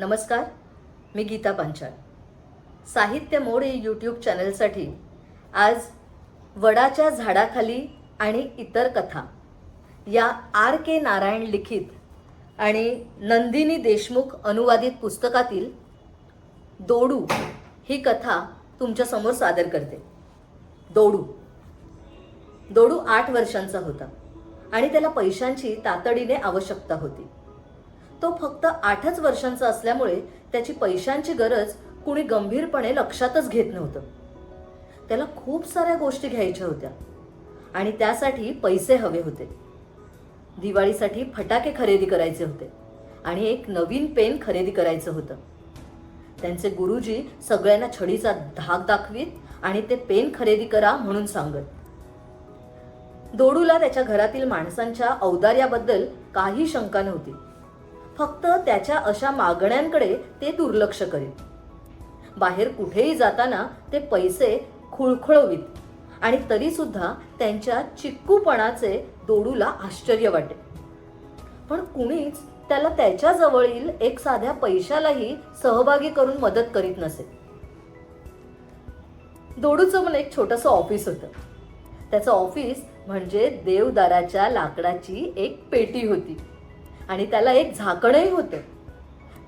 नमस्कार मी गीता पांचाळ साहित्य मोड यूट्यूब चॅनलसाठी आज वडाच्या झाडाखाली आणि इतर कथा या आर के नारायण लिखित आणि नंदिनी देशमुख अनुवादित पुस्तकातील दोडू ही कथा तुमच्यासमोर सादर करते. दोडू. दोडू आठ वर्षांचा होता आणि त्याला पैशांची तातडीने आवश्यकता होती. तो फक्त आठच वर्षांचा असल्यामुळे त्याची पैशांची गरज कुणी गंभीरपणे लक्षातच घेत नव्हतं. त्याला खूप साऱ्या गोष्टी घ्यायच्या होत्या. आणि त्यासाठी पैसे हवे होते. दिवाळीसाठी फटाके खरेदी करायचे होते. आणि एक नवीन पेन खरेदी करायचं होतं. त्यांचे गुरुजी सगळ्यांना छडीचा धाक दाखवीत आणि ते पेन खरेदी करा म्हणून सांगत. दोडूला त्याच्या घरातील माणसांच्या औदार्याबद्दल काही शंका नव्हती. फक्त त्याच्या अशा मागण्यांकडे ते दुर्लक्ष करीत. बाहेर कुठेही जाताना ते पैसे खुळखुळवीत आणि तरीसुद्धा त्यांच्या चिक्कूपणाचे दोडूला आश्चर्य वाटे. पण कुणीच त्याला त्याच्याजवळील एक साध्या पैशालाही सहभागी करून मदत करीत नसे. दोडूचं पण एक छोटस ऑफिस होतं. त्याचं ऑफिस म्हणजे देवदाराच्या लाकडाची एक पेटी होती. आणि त्याला एक झाकणही होतं.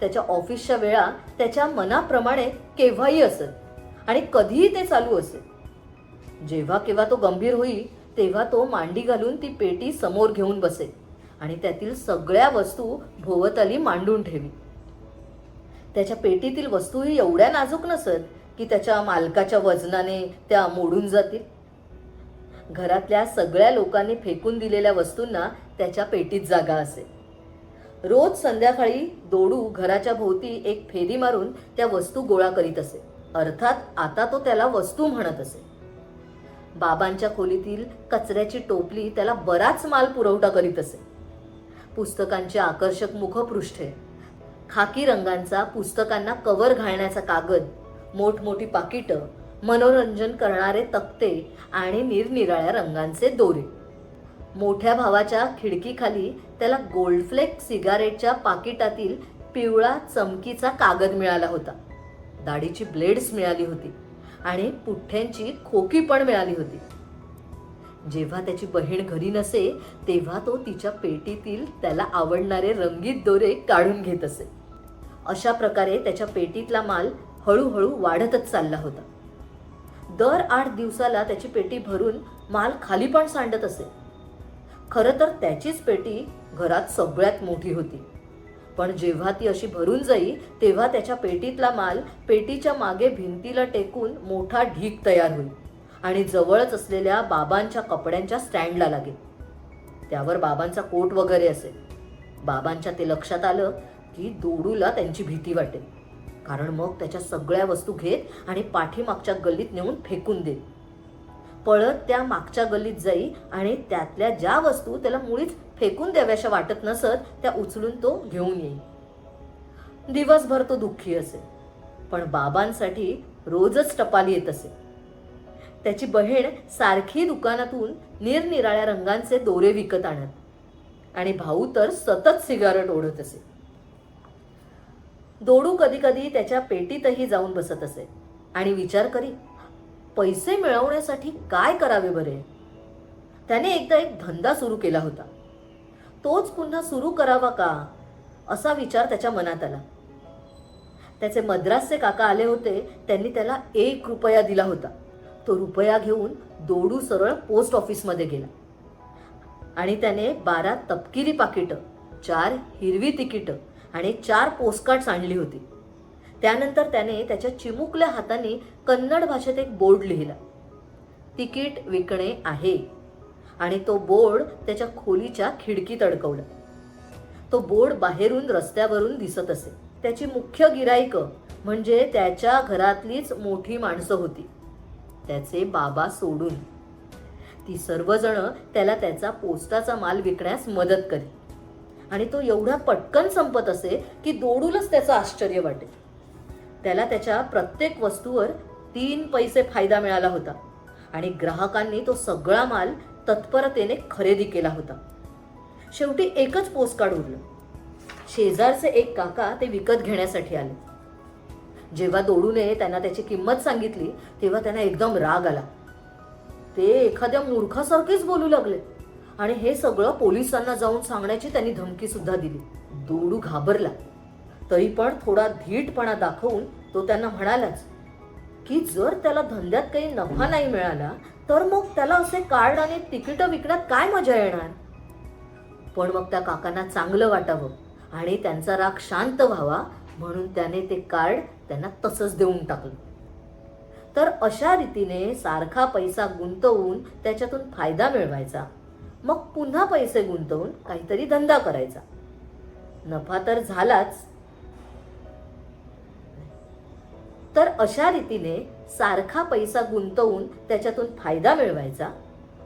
त्याच्या ऑफिसच्या वेळा त्याच्या मनाप्रमाणे केव्हाही असत आणि कधीही ते चालू असेल. जेव्हा केव्हा तो गंभीर होईल तेव्हा तो मांडी घालून ती पेटी समोर घेऊन बसे आणि त्यातील सगळ्या वस्तू भोवताली मांडून ठेवी त्याच्या पेटीतील वस्तूही एवढ्या नाजूक नसत की त्याच्या मालकाच्या वजनाने त्या मोडून जातील. घरातल्या सगळ्या लोकांनी फेकून दिलेल्या वस्तूंना त्याच्या पेटीत जागा असे रोज संध्याकाळी दोडू घराच्या भोवती एक फेरी मारून त्या वस्तू गोळा करीत असे. अर्थात आता तो त्याला वस्तू म्हणत असे. बाबांच्या खोलीतील कचऱ्याची टोपली त्याला बराच माल पुरवठा करीत असे. पुस्तकांची आकर्षक मुखपृष्ठे खाकी रंगांचा पुस्तकांना कवर घालण्याचा कागद मोठमोठी पाकिटं मनोरंजन करणारे तक्ते आणि निरनिराळ्या रंगांचे दोरे. मोठ्या भावाच्या खिडकीखाली त्याला गोल्डफ्लेक सिगारेटच्या पाकिटातील पिवळा चमकीचा कागद मिळाला होता. दाढीची ब्लेड्स मिळाली होती आणि पुठ्ठ्यांची खोकी पण मिळाली होती. जेव्हा त्याची बहीण घरी नसे तेव्हा तो तिच्या पेटीतील त्याला आवडणारे रंगीत दोरे काढून घेत असे. अशा प्रकारे त्याच्या पेटीतला माल हळूहळू वाढतच चालला होता. दर आठ दिवसाला त्याची पेटी भरून माल खाली पण सांडत असे. खरं तर त्याचीच पेटी घरात सगळ्यात मोठी होती. पण जेव्हा ती अशी भरून जाई तेव्हा त्याच्या पेटीतला माल पेटीच्या मागे भिंतीला टेकून मोठा ढीक तयार होईल आणि जवळच असलेल्या बाबांच्या कपड्यांच्या स्टँडला लागेल. त्यावर बाबांचा कोट वगैरे असेल. बाबांच्या ते लक्षात आलं की दोडूला त्यांची भीती वाटेल. कारण मग त्याच्या सगळ्या वस्तू घेत आणि पाठीमागच्या गल्लीत नेऊन फेकून देईल. पळत त्या मागच्या गल्लीत जाई आणि त्यातल्या ज्या वस्तू त्याला मुळीच फेकून द्याव्याशा वाटत नसत त्या उचलून तो घेऊन येईल दिवसभर तो दुःखी असे. पण बाबांसाठी रोजच टपाली येत असे. त्याची बहीण सारखी दुकानातून निरनिराळ्या रंगांचे दोरे विकत आणत आणि भाऊ तर सतत सिगारेट ओढत असे. दोडू कधी कधी त्याच्या पेटीतही जाऊन बसत असे आणि विचार करी पैसे मिळवण्यासाठी काय करावे बरे? त्याने एकदा एक धंदा सुरू केला होता. तोच पुन्हा सुरू करावा का? असा विचार त्याच्या मनात आला. त्याचे मद्रासचे काका आले होते त्यांनी त्याला एक रुपया दिला होता. तो रुपया घेऊन दोडू सरळ पोस्ट ऑफिसमध्ये गेला. आणि त्याने बारा तपकिरी पाकिटं चार हिरवी तिकीटं आणि चार पोस्टकार्ड्स आणली होती. त्यानंतर त्याने त्याच्या चिमुकल्या हाताने कन्नड भाषेत एक बोर्ड लिहिला. तिकीट विकणे आहे. आणि तो बोर्ड त्याच्या खोलीच्या खिडकीत अडकवला. तो बोर्ड बाहेरून रस्त्यावरून दिसत असे. त्याची मुख्य गिराईक म्हणजे त्याच्या घरातलीच मोठी माणसं होती. त्याचे बाबा सोडून. ती सर्वजण त्याला त्याचा पोस्टाचा माल विकण्यास मदत करी. आणि तो एवढा पटकन संपत असे की दोडूनच त्याचं आश्चर्य वाटे त्याला त्याच्या प्रत्येक वस्तूवर तीन पैसे फायदा मिळाला होता. आणि ग्राहकांनी तो सगळा माल तत्परतेने खरेदी केला होता. शेवटी एकच पोस्टकार्ड उरलं. शेजारचे एक काका ते विकत घेण्यासाठी आले. जेव्हा दोडूने त्यांना त्याची किंमत सांगितली तेव्हा त्यांना एकदम राग आला. ते एखाद्या मूर्खासारखेच बोलू लागले. आणि हे सगळं पोलिसांना जाऊन सांगण्याची त्यांनी धमकी सुद्धा दिली. दोडू घाबरला. तरी पण थोडा धीटपणा दाखवून तो त्यांना म्हणालाच की जर त्याला धंद्यात काही नफा नाही मिळाला तर मग त्याला असे कार्ड आणि तिकीट विकण्यात काय मजा येणार? पण मग त्या काकांना चांगलं वाटावं आणि त्यांचा राग शांत व्हावा म्हणून त्याने ते कार्ड त्यांना तसंच देऊन टाकलं. तर अशा रीतीने सारखा पैसा गुंतवून त्याच्यातून फायदा मिळवायचा. मग पुन्हा पैसे गुंतवून काहीतरी धंदा करायचा. नफा तर झालाच तर अशा रीतीने सारखा पैसा गुंतवून त्याच्यातून फायदा मिळवायचा.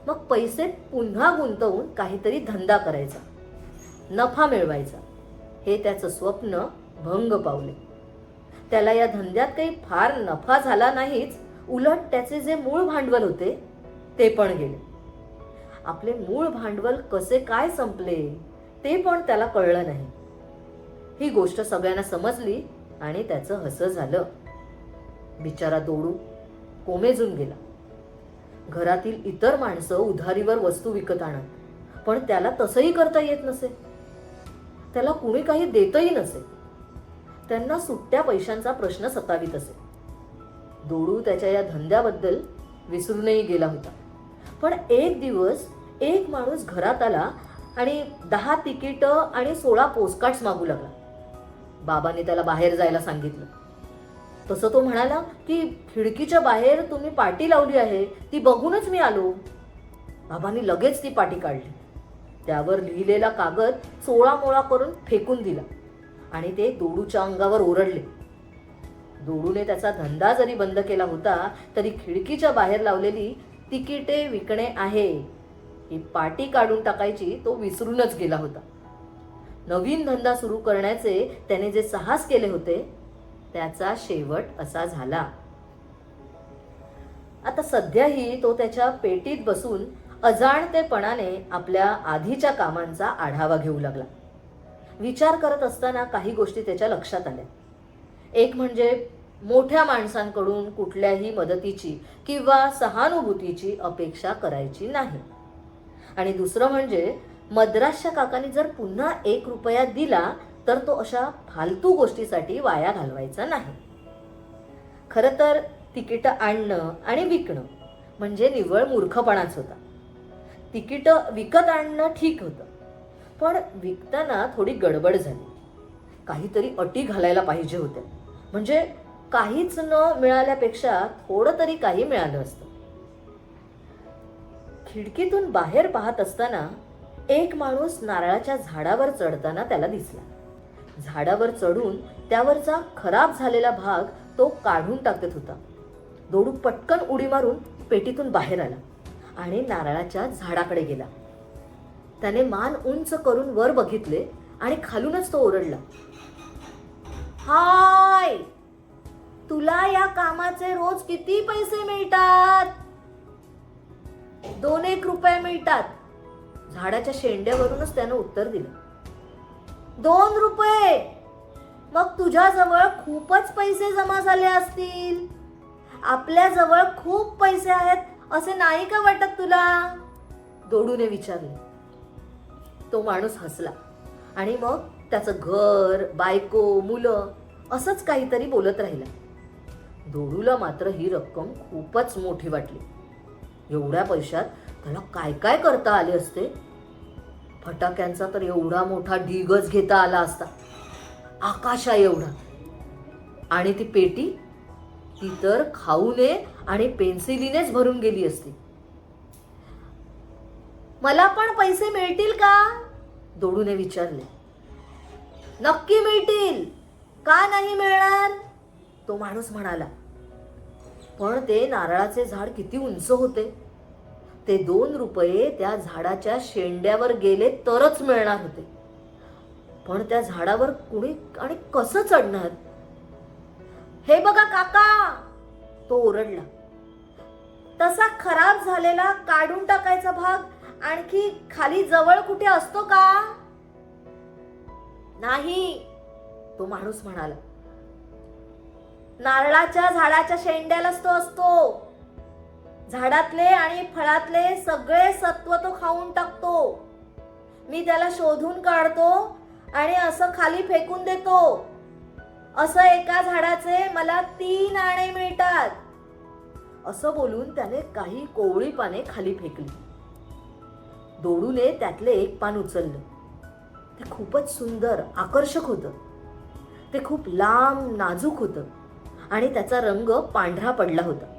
मग पैसे पुन्हा गुंतवून काहीतरी धंदा करायचा. नफा मिळवायचा. हे त्याचं स्वप्न भंग पावले. त्याला या धंद्यात काही फार नफा झाला नाहीच उलट त्याचे जे मूळ भांडवल होते ते पण गेले. आपले मूळ भांडवल कसे काय संपले ते पण त्याला कळलं नाही. ही गोष्ट सगळ्यांना समजली आणि त्याचं हसं झालं. बिचारा दोडून कोमेजून गेला. घरातील इतर माणसं उधारीवर वस्तू विकत आणत पण त्याला तसंही करता येत नसे. त्याला कुणी काही देतही नसे. त्यांना सुट्ट्या पैशांचा प्रश्न सतावीत असे. दोडू त्याच्या या धंद्याबद्दल विसरूनही गेला होता. पण एक दिवस एक माणूस घरात आला आणि दहा तिकीट आणि सोळा पोस्टकार्ड्स मागू लागला. बाबाने त्याला बाहेर जायला सांगितलं. तसं तो म्हणाला की खिडकीच्या बाहेर तुम्ही पाटी लावली आहे ती बघूनच मी आलो. बाबांनी लगेच ती पाटी काढली. त्यावर लिहिलेला कागद सोळा मोळा करून फेकून दिला आणि ते दोडूच्या अंगावर ओरडले. दोडूने त्याचा धंदा जरी बंद केला होता तरी खिडकीच्या बाहेर लावलेली तिकिटे विकणे आहे. ही पाटी काढून टाकायची तो विसरूनच गेला होता. नवीन धंदा सुरू करण्याचे त्याने जे साहस केले होते त्याचा शेवट असा झाला. आता सध्याही तो त्याच्या पेटीत बसून अजाणतेपणाने आपल्या आधीच्या कामांचा आढावा घेऊ लागला. विचार करत असताना काही गोष्टी त्याच्या लक्षात आल्या. एक म्हणजे मोठ्या माणसांकडून कुठल्याही मदतीची किंवा सहानुभूतीची अपेक्षा करायची नाही. आणि दुसरं म्हणजे मद्रासच्या काकांनी जर पुन्हा एक रुपया दिला तर तो अशा फालतू गोष्टीसाठी वाया घालवायचा नाही. खरं तर तिकीट आणणं आणि विकणं म्हणजे निव्वळ मूर्खपणाच होता. तिकीट विकत आणणं ठीक होतं पण विकताना थोडी गडबड झाली. काहीतरी अटी घालायला पाहिजे होत्या. म्हणजे काहीच न मिळाल्यापेक्षा थोडं तरी काही मिळालं असतं. खिडकीतून बाहेर पाहत असताना एक माणूस नारळाच्या झाडावर चढताना त्याला दिसला. झाडावर चढून त्यावरचा खराब झालेला भाग तो काढून टाकत होता. दोडू पटकन उडी मारून पेटीतून बाहेर आला आणि नारळाच्या झाडाकडे गेला. त्याने मान उंच करून वर बघितले आणि खालूनच तो ओरडला. हाय! तुला या कामाचे रोज किती पैसे मिळतात? दोन एक रुपये मिळतात. झाडाच्या शेंड्यावरूनच त्यानं उत्तर दिलं. दोन रुपये. मग तुझ्याजवळ खूपच पैसे जमा झाले असतील. आपल्याजवळ खूप पैसे आहेत असे नाही का वाटत तुला? दोडूने विचारले. तो माणूस हसला. आणि मग त्याचं घर बायको मुलं असंच काहीतरी बोलत राहिला. दोडूला मात्र ही रक्कम खूपच मोठी वाटली. एवढ्या पैशात त्याला काय काय करता आले असते? फटाक्यांचा तर एवढा मोठा ढिगच घेता आला असता. आकाशा एवढा. आणि ती पेटी ती तर खाऊने आणि पेन्सिलीनेच भरून गेली असती. मला पण पैसे मिळतील का? दोडूने विचारले. नक्की मिळतील. का नाही मिळणार? तो माणूस म्हणाला. पण ते नारळाचे झाड किती उंच होते. ते दोन रुपये त्या झाडाच्या शेंड्यावर गेले तरच मिळणार होते. पण त्या झाडावर कुणी आणि कसं चढणार? हे बघा काका! तो ओरडला. तसा खराब झालेला काढून टाकायचा भाग आणखी खाली जवळ कुठे असतो का? नाही तो माणूस म्हणाला. नारळाच्या झाडाच्या शेंड्यालाच तो असतो. झाडातले आणि फळातले सगळे सत्व तो खाऊन टाकतो. मी त्याला शोधून काढतो आणि असं खाली फेकून देतो. असं एका झाडाचे मला तीन आणे मिळतात. असं बोलून त्याने काही कोवळी पाने खाली फेकली. दोडूने त्यातले एक पान उचललं. ते खूपच सुंदर आकर्षक होतं. ते खूप लांब नाजूक होतं. आणि त्याचा रंग पांढरा पडला होता.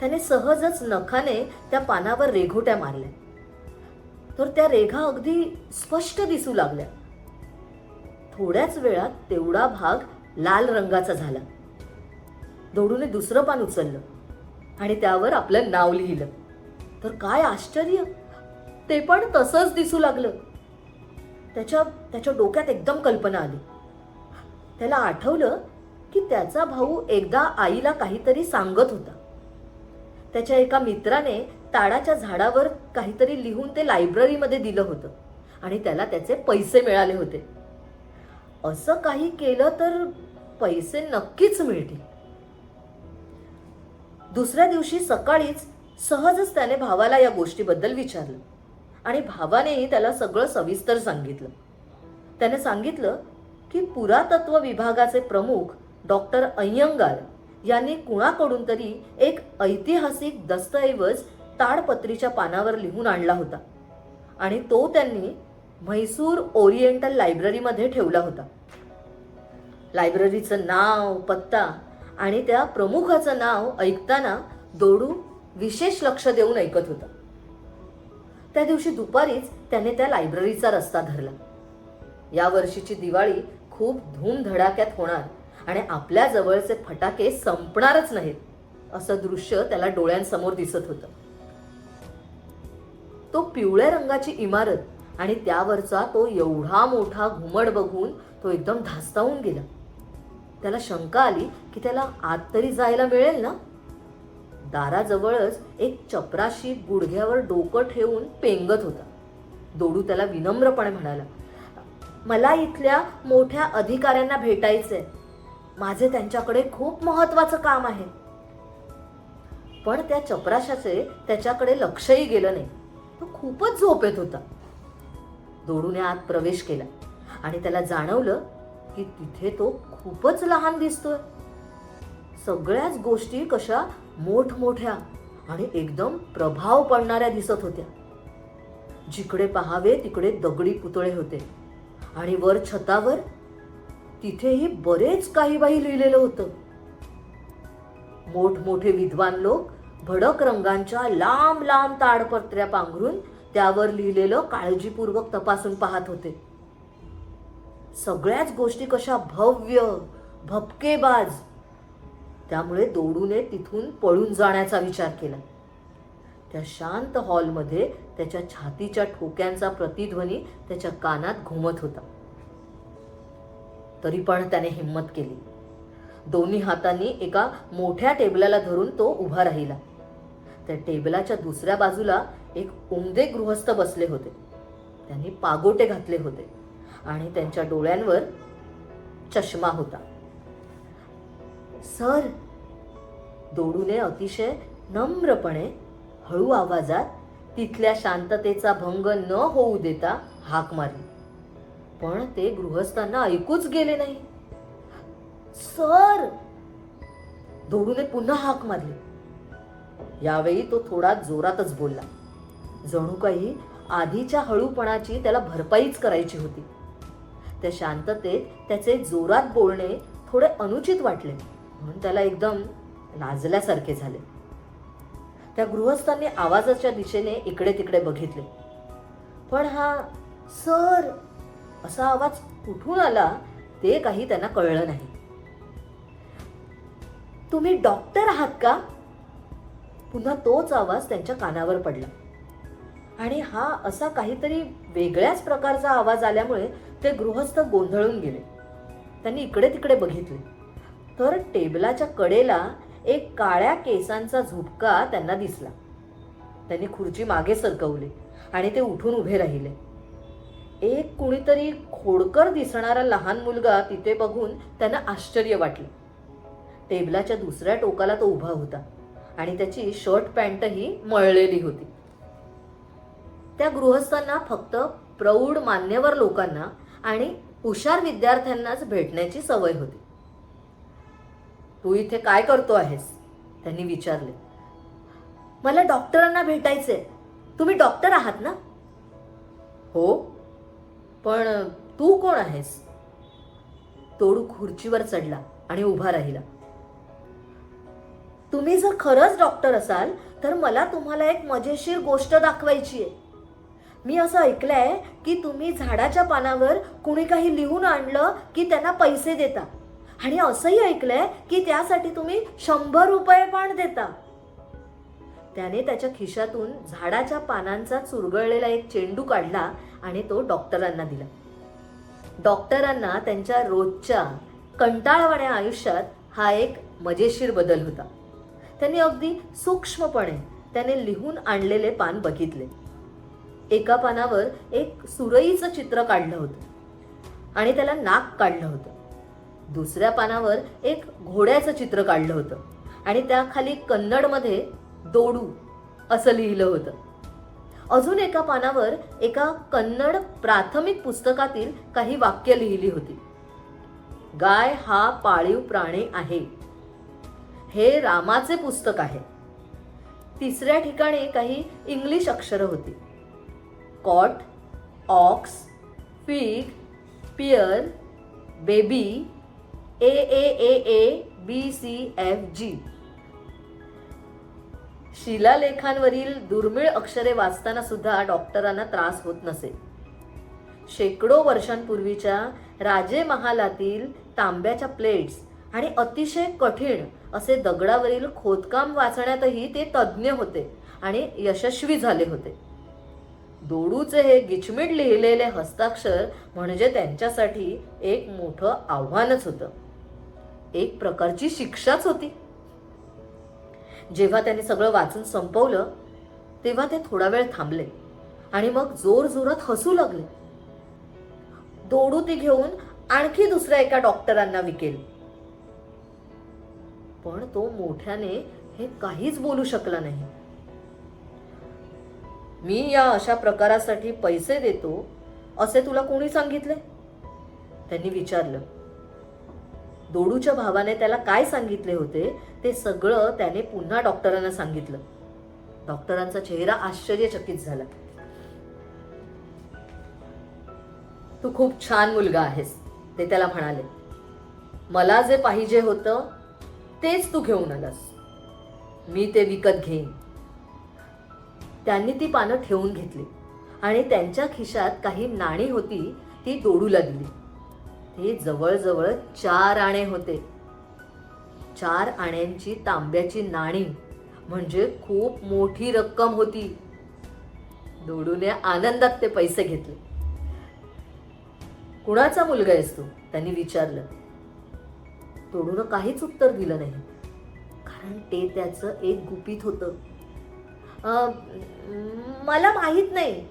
त्याने सहजच नखाने त्या पानावर रेघोट्या मारल्या. तर त्या रेघा अगदी स्पष्ट दिसू लागल्या. थोड्याच वेळात तेवढा भाग लाल रंगाचा झाला. दोडूने दुसरं पान उचललं आणि त्यावर आपलं नाव लिहिलं. तर काय आश्चर्य! ते पण तसंच दिसू लागलं. त्याच्या त्याच्या डोक्यात एकदम कल्पना आली. त्याला आठवलं की त्याचा भाऊ एकदा आईला काहीतरी सांगत होता. त्याच्या एका मित्राने ताडाच्या झाडावर काहीतरी लिहून ते लायब्ररीमध्ये दिलं होतं आणि त्याला त्याचे पैसे मिळाले होते. असं काही केलं तर पैसे नक्कीच मिळतील. दुसऱ्या दिवशी सकाळीच सहजच त्याने भावाला या गोष्टीबद्दल विचारलं आणि भावानेही त्याला सगळं सविस्तर सांगितलं. त्याने सांगितलं की पुरातत्व विभागाचे प्रमुख डॉक्टर अय्यंगार यांनी कुणाकडून तरी एक ऐतिहासिक दस्तऐवज ताडपत्रीच्या पानावर लिहून आणला होता. आणि तो त्यांनी म्हैसूर ओरिएंटल लायब्ररीमध्ये ठेवला होता. लायब्ररीचं नाव पत्ता आणि त्या प्रमुखाचं नाव ऐकताना दोडू विशेष लक्ष देऊन ऐकत होता. त्या दिवशी दुपारीच त्याने त्या लायब्ररीचा रस्ता धरला. या वर्षीची दिवाळी खूप धूमधडाक्यात होणार आणि आपल्या जवळचे फटाके संपणारच नाहीत. असं दृश्य त्याला डोळ्यांसमोर दिसत होतं. तो पिवळ्या रंगाची इमारत आणि त्यावरचा तो एवढा मोठा घुमट बघून तो एकदम धास्तावून गेला. त्याला शंका आली की त्याला आत तरी जायला मिळेल ना? दाराजवळच एक चपराशी गुडघ्यावर डोकं ठेवून पेंगत होता. दोडू त्याला विनम्रपणे म्हणाला मला इथल्या मोठ्या अधिकाऱ्यांना भेटायचंय. माझे त्यांच्याकडे खूप महत्वाचं काम आहे. पण त्या चपराशाचे त्याच्याकडे लक्षही गेलं नाही. तो खूपच झोपेत होता. दोडूने आत प्रवेश केला आणि त्याला जाणवलं की तिथे तो खूपच लहान दिसतोय. सगळ्याच गोष्टी कशा मोठमोठ्या आणि एकदम प्रभाव पडणाऱ्या दिसत होत्या. जिकडे पहावे तिकडे दगडी पुतळे होते आणि वर छतावर तिथेही बरेच काही बाई लिहिलेलं होतं. मोठमोठे विद्वान लोक भडक रंगांच्या लांब लांब ताडपत्र्या पांघरून त्यावर लिहिलेलं काळजीपूर्वक तपासून पाहत होते. सगळ्याच गोष्टी कशा भव्य भपकेबाज. त्यामुळे दोडूने तिथून पळून जाण्याचा विचार केला. त्या शांत हॉलमध्ये त्याच्या छातीच्या ठोक्यांचा प्रतिध्वनी त्याच्या कानात घुमत होता. तरी पण त्याने हिंमत केली. दोन्ही हातांनी एका मोठ्या टेबलाला धरून तो उभा राहिला. त्या टेबलाच्या दुसऱ्या बाजूला एक उमदे गृहस्थ बसले होते. त्यांनी पागोटे घातले होते आणि त्यांच्या डोळ्यांवर चष्मा होता. सर दोडूने अतिशय नम्रपणे हळू आवाजात तिथल्या शांततेचा भंग न होऊ देता हाक मारली. पण ते गृहस्थांना ऐकूच गेले नाही. सर! धोडूने पुन्हा हाक मारली. यावेळी तो थोडा जोरातच बोलला. जणू काही आधीच्या हळूपणाची त्याला भरपाईच करायची होती. त्या शांततेत त्याचे जोरात बोलणे थोडे अनुचित वाटले. म्हणून त्याला एकदम लाजल्यासारखे झाले. त्या गृहस्थांनी आवाजाच्या दिशेने इकडे तिकडे बघितले. पण हा सर! असा आवाज कुठून आला ते काही त्यांना कळलं नाही. तुम्ही डॉक्टर आहात का? पुन्हा तोच आवाज त्यांच्या कानावर पडला. आणि हा असा काहीतरी वेगळ्याच प्रकारचा आवाज आल्यामुळे ते गृहस्थ गोंधळून गेले. त्यांनी इकडे तिकडे बघितले. तर टेबलाच्या कडेला एक काळ्या केसांचा झुपका त्यांना दिसला. त्यांनी खुर्ची मागे सरकवली आणि ते उठून उभे राहिले. एक कुणीतरी खोडकर दिसणारा लहान मुलगा तिथे बघून त्यांना आश्चर्य वाटलं. टेबलाच्या दुसऱ्या टोकाला तो उभा होता आणि त्याची शर्ट पॅन्टही मळलेली होती. त्या गृहस्थांना फक्त प्रौढ मान्यवर लोकांना आणि हुशार विद्यार्थ्यांनाच भेटण्याची सवय होती. तू इथे काय करतो आहेस? त्यांनी विचारले. मला डॉक्टरांना भेटायचे तुम्ही डॉक्टर आहात ना? हो. पण तू कोण आहेस? तोडू खुर्चीवर चढला आणि उभा राहिला. तुम्ही जर खरंच डॉक्टर असाल तर मला तुम्हाला एक मजेशीर गोष्ट दाखवायची आहे. मी असं ऐकलंय की तुम्ही झाडाच्या पानावर कुणी काही लिहून आणलं की त्यांना पैसे देता. आणि असंही ऐकलंय की त्यासाठी तुम्ही शंभर रुपये पण देता. त्याने त्याच्या खिशातून झाडाच्या पानांचा चुरगळलेला एक चेंडू काढला आणि तो डॉक्टरांना दिला. डॉक्टरांना त्यांच्या रोजच्या कंटाळवाण्या आयुष्यात हा एक मजेशीर बदल होता. त्यांनी अगदी सूक्ष्मपणे त्याने लिहून आणलेले पान बघितले. एका पानावर एक सुरईचं चित्र काढलं होतं आणि त्याला नाक काढलं होतं. दुसऱ्या पानावर एक घोड्याचं चित्र काढलं होतं आणि त्याखाली कन्नडमध्ये दोडू असं लिहिलं होतं. अजून एका पानावर एका कन्नड प्राथमिक पुस्तकातील काही वाक्य लिहिली होती. गाय हा पाळीव प्राणी आहे. हे रामाचे पुस्तक आहे. तिसऱ्या ठिकाणी काही इंग्लिश अक्षरं होती. Cot ox fig pear baby A A A A B C F G. शिलालेखांवरील दुर्मिळ अक्षरे वाचताना सुद्धा डॉक्टरांना त्रास होत नसे. शेकडो वर्षांपूर्वीच्या राजे महालातील तांब्याच्या प्लेट्स आणि अतिशय कठीण असे दगडावरील खोदकाम वाचण्यातही ते तज्ज्ञ होते आणि यशस्वी झाले होते. दोडूचे हे गिचमिट लिहिलेले हस्ताक्षर म्हणजे त्यांच्यासाठी एक मोठं आव्हानच होतं. एक प्रकारची शिक्षाच होती. जेव्हा त्यांनी सगळं वाचून संपवलं तेव्हा ते थोडा वेळ थांबले आणि मग जोर जोरात हसू लागले. दोडू ती घेऊन आणखी दुसऱ्या एका डॉक्टरांना विकेल. पण तो मोठ्याने हे काहीच बोलू शकला नाही. मी या अशा प्रकारासाठी पैसे देतो असे तुला कोणी सांगितले? त्यांनी विचारलं. दोडूच्या भावाने त्याला काय सांगितले होते ते सगळं त्याने पुन्हा डॉक्टरांना सांगितलं. डॉक्टरांचा चेहरा आश्चर्यचकित झाला. तू खूप छान मुलगा आहेस ते त्याला म्हणाले. मला जे पाहिजे होतं तेच तू घेऊन आलास. मी ते विकत घेईन. त्यांनी ती पानं ठेवून घेतली आणि त्यांच्या खिशात काही नाणी होती ती दोडूला दिली. ते जवळजवळ चार आणे होते. चार आण्यांची तांब्याची नाणी म्हणजे खूप मोठी रक्कम होती. दोडूने आनंदात ते पैसे घेतले. कुणाचा मुलगा आहेस तू? त्यांनी विचारलं. दोडूनं काहीच उत्तर दिलं नाही. कारण ते त्याचं एक गुपित होतं. मला माहीत नाही.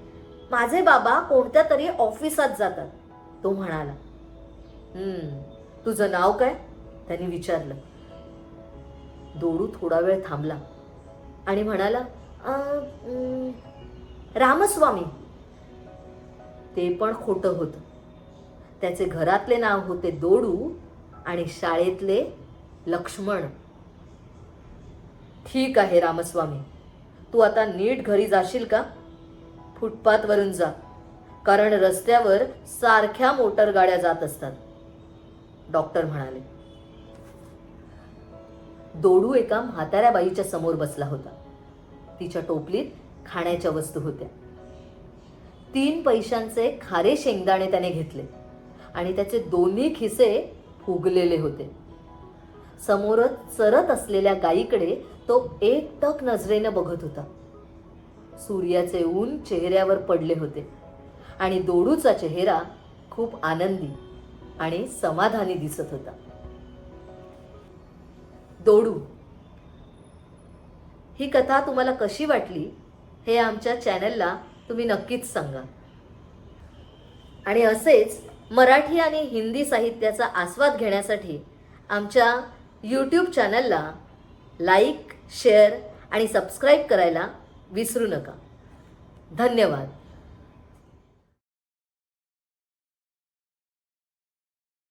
माझे बाबा कोणत्या तरी ऑफिसात जातात तो म्हणाला. तुझं नाव काय? त्यांनी विचारलं. दोडू थोडा वेळ थांबला आणि म्हणाला रामस्वामी. ते पण खोटं होतं. त्याचे घरातले नाव होते दोडू आणि शाळेतले लक्ष्मण. ठीक आहे रामस्वामी तू आता नीट घरी जाशील का? फुटपाथवरून जा कारण रस्त्यावर सारख्या मोटर गाड्या जात असतात. डॉक्टर म्हणाले. दोडू एका म्हाताऱ्या बाईच्या समोर बसला होता. तिच्या टोपलीत खाण्याच्या वस्तू होत्या. तीन पैशांचे खारे शेंगदाणे त्याने घेतले आणि त्याचे दोन्ही खिसे फुगलेले होते. समोरच चरत असलेल्या गायीकडे तो एकटक नजरेनं बघत होता. सूर्याचे ऊन चेहऱ्यावर पडले होते आणि दोडूचा चेहरा खूप आनंदी आणि समाधानी दिसत होता. दोडू ही कथा तुम्हाला कशी वाटली हे आमच्या चॅनलला तुम्ही नक्कीच सांगा. आणि असेच मराठी आणि हिंदी साहित्याचा आस्वाद घेण्यासाठी आमच्या यूट्यूब चॅनलला लाईक शेअर आणि सबस्क्राईब करायला विसरू नका. धन्यवाद.